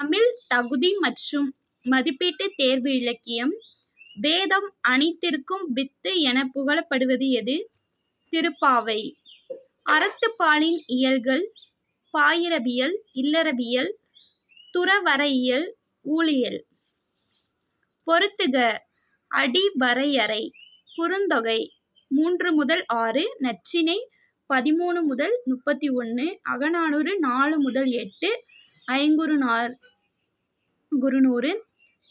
தமிழ் தகுதி மற்றும் மதிப்பீட்டு தேர்வு இலக்கியம் வேதம் அனைத்திற்கும் வித்து என புகழப்படுவது எது? திருப்பாவை. அறத்துப்பாலின் இயல்கள் பாயிரவியல் இல்லறவியல் துறவரையியல் ஊழியல். பொருத்துக அடிவரையறை குறுந்தொகை மூன்று முதல் ஆறு நச்சினை பதிமூணு முதல் முப்பத்தி ஒன்று அகநானூறு நாலு முதல் எட்டு ஐங்குறுநார் குறுநூறு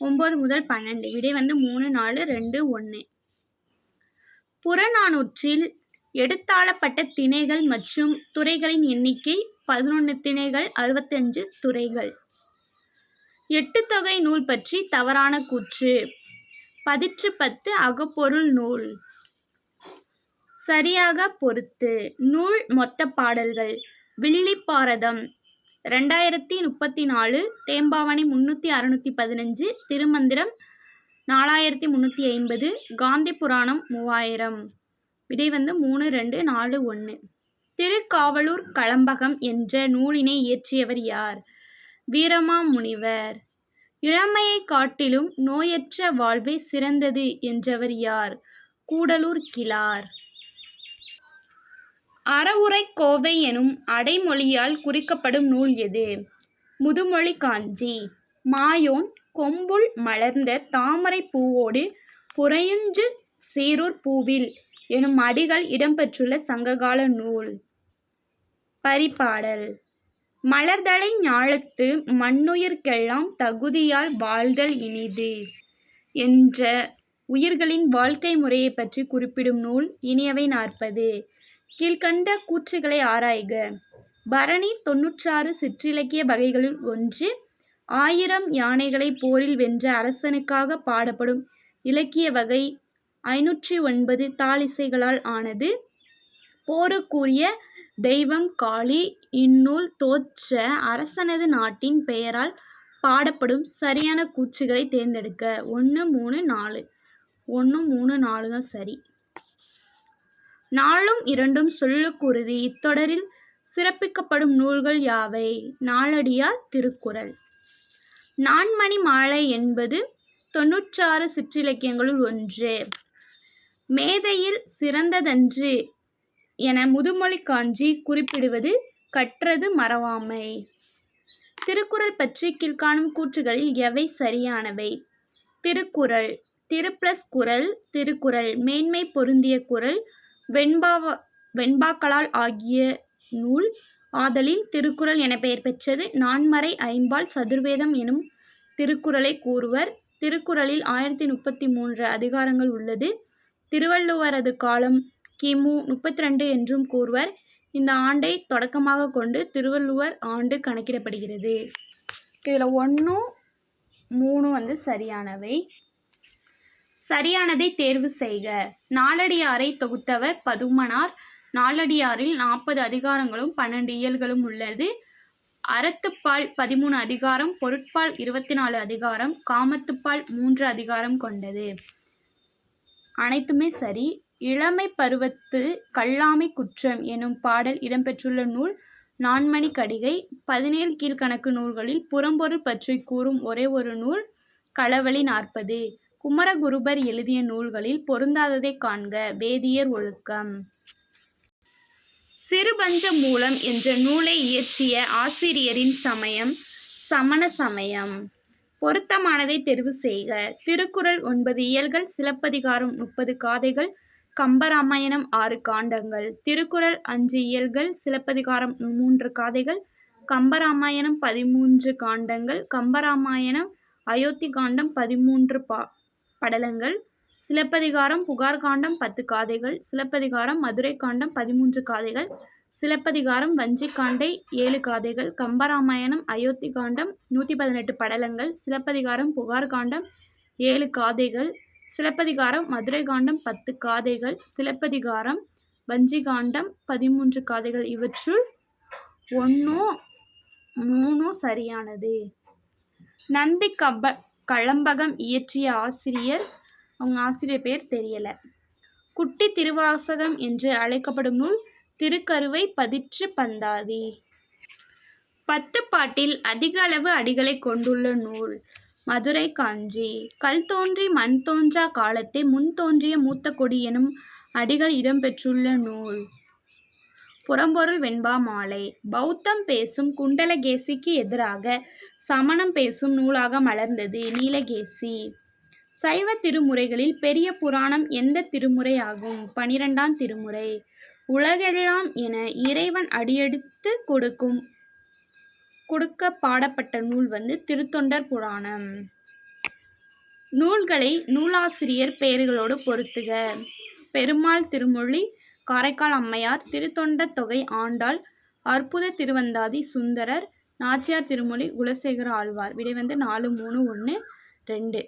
ஒம்பது முதல் பன்னெண்டு விடை வந்து மூணு நாலு ரெண்டு ஒன்று. புறநானூற்றில் எடுத்தாளப்பட்ட திணைகள் மற்றும் துறைகளின் எண்ணிக்கை பதினொன்று திணைகள் அறுபத்தஞ்சு துறைகள். எட்டுத்தொகை நூல் பற்றி தவறான கூற்று பதிற்றுப்பத்து அகப்பொருள் நூல். சரியாக பொறுத்து நூல் மொத்த பாடல்கள் வில்லிப்பாரதம் ரெண்டாயிரத்தி முப்பத்தி நாலு தேம்பாவணி முந்நூற்றி அறுநூற்றி பதினஞ்சு திருமந்திரம் நாலாயிரத்தி முந்நூற்றி ஐம்பது காந்தி புராணம் மூவாயிரம். விடை வந்து மூணு ரெண்டு நாலு ஒன்று. திருக்காவலூர் களம்பகம் என்ற நூலினை இயற்றியவர் யார்? வீரமாமுனிவர். இளமையைக் காட்டிலும் நோயற்ற வாழ்வே சிறந்தது என்றவர் யார்? கூடலூர் அறவுரை கோவை எனும் அடைமொழியால் குறிக்கப்படும் நூல் எது? முதுமொழி காஞ்சி மாயோன் கொம்புள் மலர்ந்த தாமரைப் பூவோடு புறையுஞ்சு சீரூர் பூவில் எனும் அடிகள் இடம்பெற்றுள்ள சங்ககால நூல். பரிபாடல் மலர்தலை ஞாழத்து மண்ணுயிர்க்கெல்லாம் தகுதியால் வாழ்தல் இனிது என்ற உயிர்களின் வாழ்க்கை முறையைப் பற்றி குறிப்பிடும் நூல் இனியவை நாற்பது. கீழ்க்கண்ட கூற்றுகளை ஆராய்க. பரணி தொன்னூற்றாறு சிற்றிலக்கிய வகைகளில் ஒன்று. ஆயிரம் யானைகளை போரில் வென்ற அரசனுக்காகப் பாடப்படும் இலக்கிய வகை ஐநூற்றி ஒன்பது தாளிசைகளால் ஆனது. போருக்குரிய தெய்வம் காளி. இந்நூல் தோற்ற அரசனது நாட்டின் பெயரால் பாடப்படும். சரியான கூச்சுகளை தேர்ந்தெடுக்க. ஒன்று மூணு நாலு. ஒன்று மூணு நாலு தான் சரி. நாளும் இரண்டும் சொல்லுக்குறுதி இத்தொடரில் சிறப்பிக்கப்படும் நூல்கள் யாவை? நாளடியா திருக்குறள். நான்மணி மாலை என்பது தொன்னூற்றாறு சிற்றிலக்கியங்களுள் ஒன்று. மேதையில் சிறந்ததன்று என முதுமொழி காஞ்சி குறிப்பிடுவது கற்றது மறவாமை. திருக்குறள் பற்றி கீழ்காணும் கூற்றுகளில் எவை சரியானவை? திருக்குறள் திரு பிளஸ் குறள் திருக்குறள் மேன்மை பொருந்திய வெண்பாவ வெண்பாக்களால் ஆகிய நூல் ஆதலின் திருக்குறள் என பெயர் பெற்றது. நான்மறை ஐம்பால் சதுர்வேதம் எனும் திருக்குறளை கூறுவர். திருக்குறளில் ஆயிரத்தி முப்பத்தி மூன்று அதிகாரங்கள் உள்ளது. திருவள்ளுவரது காலம் கிமு முப்பத்தி ரெண்டு என்றும் கூறுவர். இந்த ஆண்டைத் தொடக்கமாகக் கொண்டு திருவள்ளுவர் ஆண்டு கணக்கிடப்படுகிறது. இதில் ஒன்றும் மூணும் வந்து சரியானவை. சரியானதைத் தேர்வு செய்க. நாலடியாரைத் தொகுத்தவர் பதுமனார். நாலடியாரில் நாற்பது அதிகாரங்களும் பன்னெண்டு இயல்களும் உள்ளது. அறத்துப்பால் பதிமூணு அதிகாரம் பொருட்பால் இருபத்தி நாலு அதிகாரம் காமத்துப்பால் மூன்று அதிகாரம் கொண்டது. அனைத்துமே சரி. இளமை பருவத்து கல்லாமை குற்றம் எனும் பாடல் இடம்பெற்றுள்ள நூல் நான்மணிக்கடிகை. பதினேழு கீழ்க்கணக்கு நூல்களில் புறம்பொருள் பற்றி கூறும் ஒரே ஒரு நூல் களவழி நாற்பது. குமரகுருபர் எழுதிய நூல்களில் பொருந்தாததைக் காண்க. வேதியர் ஒழுக்கம். சிறுபஞ்சமூலம் என்ற நூலை இயற்றிய ஆசிரியரின் சமயம் சமண சமயம். பொருத்தமானதை தெரிவு செய்க. திருக்குறள் ஒன்பது இயல்கள் சிலப்பதிகாரம் முப்பது காதைகள் கம்பராமாயணம் ஆறு காண்டங்கள். திருக்குறள் அஞ்சு இயல்கள் சிலப்பதிகாரம் மூன்று காதைகள் கம்பராமாயணம் பதிமூன்று காண்டங்கள். கம்பராமாயணம் அயோத்தி காண்டம் பதிமூன்று பா படலங்கள். சிலப்பதிகாரம் புகார்க்காண்டம் பத்து காதைகள். சிலப்பதிகாரம் மதுரை காண்டம் பதிமூன்று காதைகள். சிலப்பதிகாரம் வஞ்சிக்காண்டை ஏழு காதைகள். கம்பராமாயணம் அயோத்தி காண்டம் நூற்றி பதினெட்டு படலங்கள். சிலப்பதிகாரம் புகார் காண்டம் ஏழு காதைகள். சிலப்பதிகாரம் மதுரை காண்டம் பத்து காதைகள். சிலப்பதிகாரம் வஞ்சிக்காண்டம் பதிமூன்று காதைகள். இவற்றுள் ஒன்றும் மூணும் சரியானது. நந்தி கப்ப களம்பகம் இயற்றிய ஆசிரியர் அவங்க ஆசிரியர் பெயர் தெரியல. குட்டி திருவாசகம் என்று அழைக்கப்படும் நூல் திருக்கருவை பதிற்றுப்பந்தாதி. பத்து பாட்டில் அதிக அளவு அடிகளை கொண்டுள்ள நூல் மதுரை காஞ்சி கல் தோன்றி மண் தோன்றா காலத்தை முன் தோன்றிய மூத்த கொடி எனும் அடிகள் இடம்பெற்றுள்ள நூல் புறம்பொருள் வெண்பா மாலை. பௌத்தம் பேசும் குண்டலகேசிக்கு எதிராக சமணம் பேசும் நூலாக மலர்ந்தது நீலகேசி. சைவ திருமுறைகளில் பெரிய புராணம் எந்த திருமுறை ஆகும்? பனிரெண்டாம் திருமுறை. உலகெல்லாம் என இறைவன் அடியெடுத்து கொடுக்கும் கொடுக்க பாடப்பட்ட நூல் வந்து திருத்தொண்டர் புராணம். நூல்களை நூலாசிரியர் பெயர்களோடு பொருத்துக. பெருமாள் திருமொழி காரைக்கால் அம்மையார் திருத்தொண்ட தொகை ஆண்டாள் அற்புத திருவந்தாதி சுந்தரர் நாச்சியார் திருமொழி குலசேகர ஆழ்வார். விடை வந்து நாலு மூணு ஒன்று ரெண்டு.